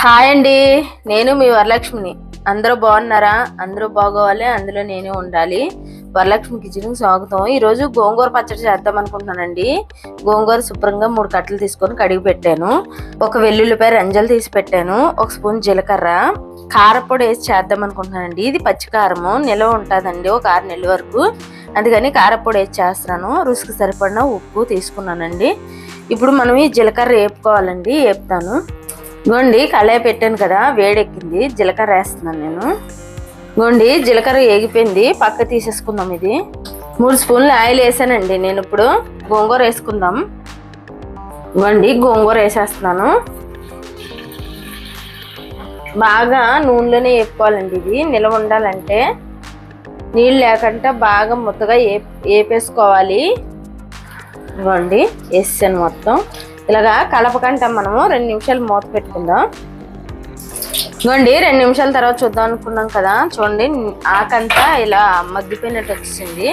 Hi అండి. నేను మీ వరలక్ష్మిని. అందరూ బాగున్నారా? అందరూ బాగోవాలి అందులో నేను ఉండాలి. వరలక్ష్మి కిచెన్కి స్వాగతం. ఈరోజు గోంగూర పచ్చడి చేద్దాం అనుకుంటున్నానండి. గోంగూర శుభ్రంగా మూడు కట్టలు తీసుకొని కడిగి పెట్టాను. ఒక వెల్లుల్లిపాయ రంజలు తీసి పెట్టాను. ఒక స్పూన్ జీలకర్ర. కారపొడి వేసి చేద్దాం అనుకుంటున్నానండి. ఇది పచ్చికారము. నిల్వ ఉంటుందండి. ఒక ఆరు నెలల వరకు. అందుకని కారపొడి వేసి చేస్తున్నాను. రుచికి సరిపడిన ఉప్పు తీసుకున్నానండి. ఇప్పుడు మనం ఈ జీలకర్ర వేపుకోవాలండి. వేపుతాను. గోండి కళాయి పెట్టాను కదా వేడెక్కింది జీలకర్ర వేస్తున్నాను నేను. గోండి జీలకర్ర ఏగిపోయింది పక్క తీసేసుకుందాం ఇది. మూడు స్పూన్లు ఆయిల్ వేసానండి నేను ఇప్పుడు. గోంగూర వేసుకుందాం. గోండి గోంగూర వేసేస్తున్నాను. బాగా నూనెలోనే వేపుకోవాలండి ఇది. నిల్వ ఉండాలంటే నీళ్ళు లేకుండా బాగా ముద్దగా ఏ వేపేసుకోవాలి ఇవ్వండి వేసాను మొత్తం. ఇలాగా కలపకంట మనము రెండు నిమిషాలు మూత పెట్టుకుందాం. ఇవ్వండి రెండు నిమిషాల తర్వాత చూద్దాం అనుకున్నాం కదా. చూడండి ఆకంతా ఇలా మగ్గిపోయినట్టు వచ్చింది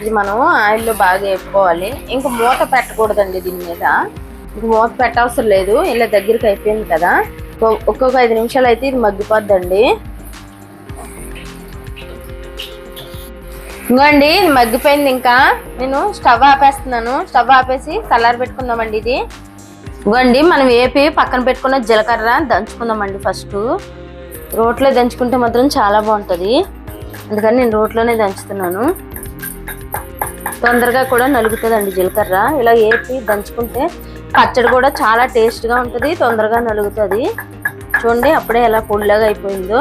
ఇది మనం ఆయిల్లో బాగా వేపుకోవాలి. ఇంకా మూత పెట్టకూడదండి దీని మీద. ఇంక మూత పెట్టవసరం లేదు. ఇలా దగ్గరికి అయిపోయింది కదా. ఒక్కొక్క ఐదు నిమిషాలు అయితే ఇది మగ్గిపోద్దండి. ఇంకోండి మగ్గిపోయింది ఇంకా. నేను స్టవ్ ఆపేస్తున్నాను. స్టవ్ ఆపేసి కలర్ పెట్టుకుందామండి ఇది. ఇవ్వండి మనం వేపి పక్కన పెట్టుకున్న జీలకర్ర దంచుకుందామండి ఫస్ట్. రోట్లో దంచుకుంటే మాత్రం చాలా బాగుంటుంది. అందుకని నేను రోట్లోనే దంచుతున్నాను. తొందరగా కూడా నలుగుతుందండి జీలకర్ర. ఇలా వేపి దంచుకుంటే పచ్చడి కూడా చాలా టేస్ట్గా ఉంటుంది తొందరగా నలుగుతుంది. చూడండి అప్పుడే ఎలా పుల్లగా అయిపోయిందో.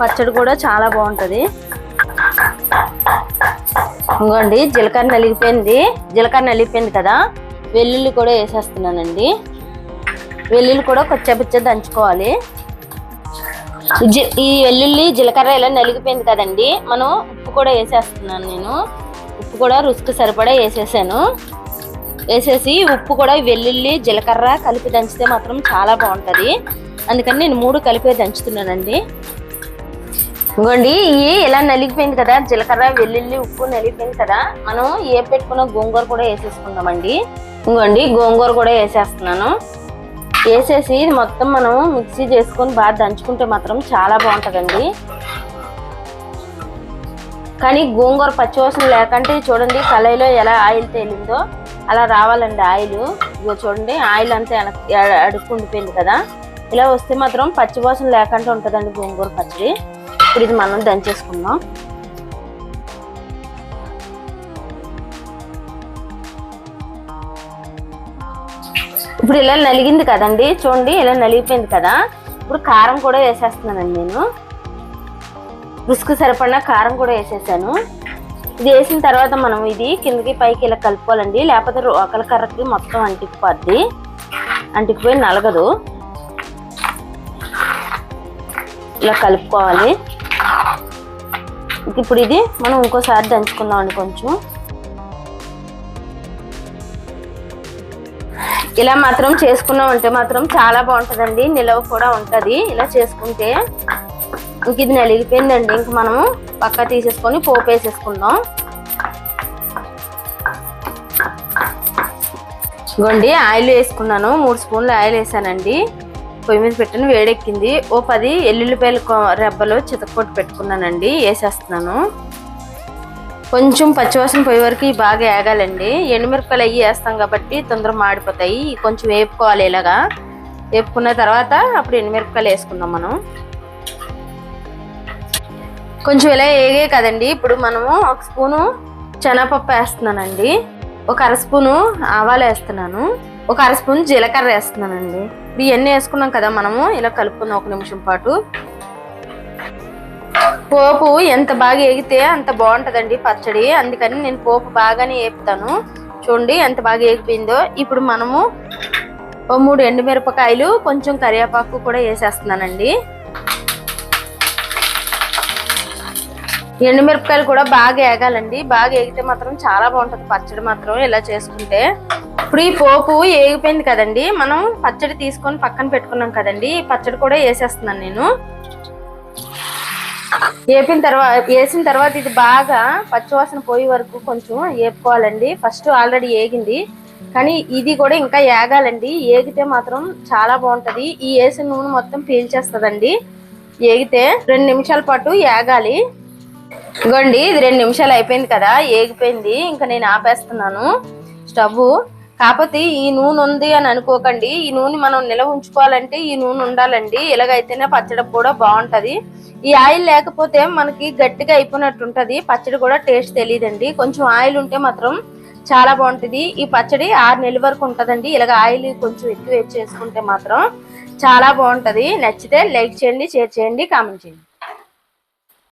పచ్చడి కూడా చాలా బాగుంటుంది. ఇంకోండి జీలకర్ర నలిగిపోయింది. జీలకర్ర నలిగిపోయింది కదా వెల్లుల్లి కూడా వేసేస్తున్నానండి. వెల్లుల్లి కూడా కొచ్చపిచ్చ దంచుకోవాలి. జి- ఈ వెల్లుల్లి జీలకర్ర ఇలా నలిగిపోయింది కదండి మనం ఉప్పు కూడా వేసేస్తున్నాను నేను. ఉప్పు కూడా రుచికి సరిపడా వేసేసాను. వేసేసి ఉప్పు కూడా వెల్లుల్లి జీలకర్ర కలిపి దంచితే మాత్రం చాలా బాగుంటుంది. అందుకని నేను మూడు కలిపి దంచుతున్నానండి. ఇంకోండి ఇవి ఇలా నలిగిపోయింది కదా? జీలకర్ర వెల్లుల్లి ఉప్పు నలిగిపోయింది కదా? మనం ఏ పెట్టుకున్న గోంగూర కూడా వేసేసుకుందామండి. ఇంకోండి గోంగూర కూడా వేసేస్తున్నాను. వేసేసి ఇది మొత్తం మనం మిక్సీ చేసుకొని బాగా దంచుకుంటే మాత్రం చాలా బాగుంటుందండి. కానీ గోంగూర పచ్చివాసన లేకంటే చూడండి కళాయిలో ఎలా ఆయిల్ తేలిందో అలా రావాలండి ఆయిల్. ఇదిగో చూడండి ఆయిల్ అంతా అడుక్కుండిపోయింది కదా? ఇలా వస్తే మాత్రం పచ్చివాసన లేకుండా ఉంటుందండి గోంగూర పచ్చడి. ఇప్పుడు ఇది మనం దంచేసుకుందాం. ఇప్పుడు ఇలా నలిగింది కదండి చూడండి ఇలా నలిగిపోయింది కదా. ఇప్పుడు కారం కూడా వేసేస్తున్నానండి నేను. రుసుకు సరిపడిన కారం కూడా వేసేసాను. ఇది వేసిన తర్వాత మనం ఇది కిందకి పైకి ఇలా కలుపుకోవాలండి. లేకపోతే ఒకల కర్రకి మొత్తం అంటికిపోద్ది. అంటికిపోయి నలగదు. ఇలా కలుపుకోవాలి. ఇప్పుడు ఇది మనం ఇంకోసారి దంచుకుందామండి కొంచెం. ఇలా మాత్రం చేసుకున్నామంటే మాత్రం చాలా బాగుంటుందండి. నిలవ కూడా ఉంటుంది. ఇలా చేసుకుంటే ఇంక ఇది నలిగిపోయిందండి. ఇంక మనము పక్క తీసేసుకొని పోపు వేసేసుకుందాం ఇగోండి ఆయిల్ వేసుకున్నాను. మూడు స్పూన్లు ఆయిల్ వేసానండి. పొయ్యి మీద పెట్టిన వేడెక్కింది. ఓ పది ఎల్లుల్లిపాయలు రెబ్బలు చితకొట్టి పెట్టుకున్నానండి. వేసేస్తున్నాను. కొంచెం పచ్చివాసన పోయే వరకు బాగా వేగాలండి ఎండుమిరపకాయలు అవి వేస్తాం కాబట్టి తొందరగా మాడిపోతాయి. కొంచెం వేపుకోవాలి ఇలాగా. వేపుకున్న తర్వాత అప్పుడు ఎండుమిరపకాయలు వేసుకుందాం మనం. కొంచెం ఇలా వేగే కదండి. ఇప్పుడు మనము ఒక స్పూను శనగపప్పు వేస్తున్నానండి. ఒక అర స్పూను ఆవాలు వేస్తున్నాను. ఒక అర స్పూన్ జీలకర్ర వేస్తున్నానండి. ఇవన్నీ వేసుకున్నాం కదా మనము ఇలా కలుపుకుందాం ఒక నిమిషం పాటు. పోపు ఎంత బాగా ఎగితే అంత బాగుంటుందండి పచ్చడి. అందుకని నేను పోపు బాగానే వేపుతాను చూడండి ఎంత బాగా ఎగిపోయిందో ఇప్పుడు మనము ఓ మూడు ఎండుమిరపకాయలు కొంచెం కరివేపాకు కూడా వేసేస్తున్నానండి. ఎండుమిరపకాయలు కూడా బాగా ఏగాలండి. బాగా ఏగితే మాత్రం చాలా బాగుంటుంది. పచ్చడి మాత్రం ఇలా చేసుకుంటే. ఇప్పుడు ఈ పోపు ఏగిపోయింది కదండి. మనం పచ్చడి తీసుకొని పక్కన పెట్టుకున్నాం కదండి. ఈ పచ్చడి కూడా వేసేస్తున్నాను నేను. వేపిన తర్వాత వేసిన తర్వాత ఇది బాగా పచ్చివాసన పోయే వరకు కొంచెం వేపుకోవాలండి ఫస్ట్ ఆల్రెడీ ఏగింది. కానీ ఇది కూడా ఇంకా ఏగాలండి. ఏగితే మాత్రం చాలా బాగుంటుంది. ఈ వేసిన నూనె మొత్తం పీల్చేస్తుందండి. ఏగితే రెండు నిమిషాల పాటు ఏగాలి. ఇగోండి ఇది రెండు నిమిషాలు అయిపోయింది కదా ఏగిపోయింది. ఇంకా నేను ఆపేస్తున్నాను స్టవ్ కాకపోతే ఈ నూనె ఉంది అని అనుకోకండి. ఈ నూనె మనం నిల్వ ఉంచుకోవాలంటే ఈ నూనె ఉండాలండి. ఇలాగైతేనే పచ్చడి కూడా బాగుంటది. ఈ ఆయిల్ లేకపోతే మనకి గట్టిగా అయిపోయినట్టు ఉంటుంది. పచ్చడి కూడా టేస్ట్ తెలియదండి కొంచెం ఆయిల్ ఉంటే మాత్రం చాలా బాగుంటది. ఈ పచ్చడి ఆరు నెలల వరకు ఉంటుందండి. ఇలాగ ఆయిల్ కొంచెం ఎక్కువ వేసి చేసుకుంటే మాత్రం చాలా బాగుంటది. నచ్చితే లైక్ చేయండి షేర్ చేయండి కామెంట్ చేయండి.